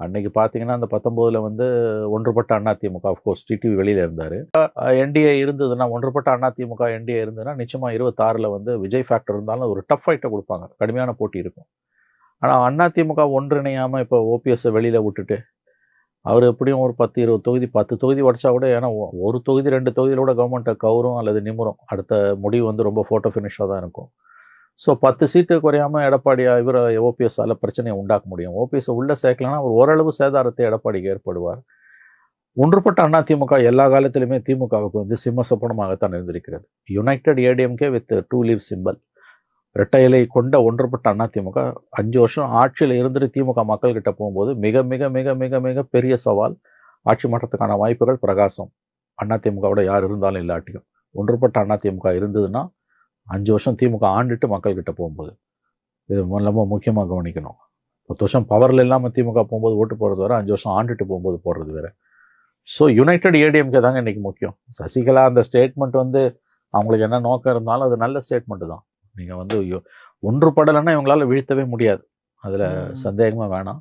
அன்னைக்கு பார்த்தீங்கன்னா அந்த பத்தொம்போதில் வந்து ஒன்றுபட்ட அதிமுக அஃப்கோர்ஸ் டிடிவி வெளியில் இருந்தார். என்டிஏ இருந்ததுன்னா ஒன்றுபட்ட அதிமுக என்டிஏ இருந்ததுன்னா நிச்சயமாக இருபத்தாறில் வந்து விஜய் ஃபேக்டர் இருந்தாலும் ஒரு டஃப் ஃபைட்டை கொடுப்பாங்க. கடுமையான போட்டி இருக்கும். ஆனால் அதிமுக ஒன்றிணையாமல் இப்போ ஓபிஎஸ்ஸை வெளியில் விட்டுட்டு அவர் எப்படியும் ஒரு பத்து இருபது தொகுதி பத்து தொகுதி உடச்சா கூட ஏன்னா ஒரு தொகுதி ரெண்டு தொகுதியில் கூட கவர்மெண்ட்டை கவரும் அல்லது நிமிரும். அடுத்த முடிவு வந்து ரொம்ப ஃபோட்டோ ஃபினிஷாக தான் இருக்கும். ஸோ பத்து சீட்டு குறையாம எடப்பாடி இவர் ஓபிஎஸ்ஸால் பிரச்சனையை உண்டாக்க முடியும். ஓபிஎஸ் உள்ளே சேர்க்கலன்னா அவர் ஓரளவு சேதாரத்தை எடப்பாடிக்கு ஏற்படுவார். ஒன்றுபட்ட அதிமுக எல்லா காலத்திலுமே திமுகவுக்கு வந்து சிம்ம சொப்பனமாகத்தான் இருந்திருக்கிறது. United ADMK with two leave symbol இரட்டையலை கொண்ட ஒன்றுபட்ட அதிமுக அஞ்சு வருஷம் ஆட்சியில் இருந்துட்டு திமுக மக்கள்கிட்ட போகும்போது மிக மிக மிக மிக மிக பெரிய சவால் ஆட்சி மாற்றத்துக்கான வாய்ப்புகள் பிரகாசம். அதிமுகவோட யார் இருந்தாலும் இல்லாட்டியும். ஒன்றுபட்ட அதிமுக இருந்ததுன்னா அஞ்சு வருஷம் திமுக ஆண்டுட்டு மக்கள்கிட்ட போகும்போது இது ரொம்ப முக்கியமாக கவனிக்கணும். பத்து வருஷம் பவரில் இல்லாமல் திமுக போகும்போது ஓட்டு போடுறது வேற அஞ்சு வருஷம் ஆண்டுட்டு போகும்போது போடுறது வேற. ஸோ யுனைடெட் ஏடிஎம்கே தாங்க இன்னைக்கு முக்கியம். சசிகலா அந்த ஸ்டேட்மெண்ட் வந்து அவங்களுக்கு என்ன நோக்கம் இருந்தாலும் அது நல்ல ஸ்டேட்மெண்ட் தான். நீங்கள் வந்து ஒன்றுபடலைன்னா இவங்களால வீழ்த்தவே முடியாது. அதில். சந்தேகமாக வேணாம்.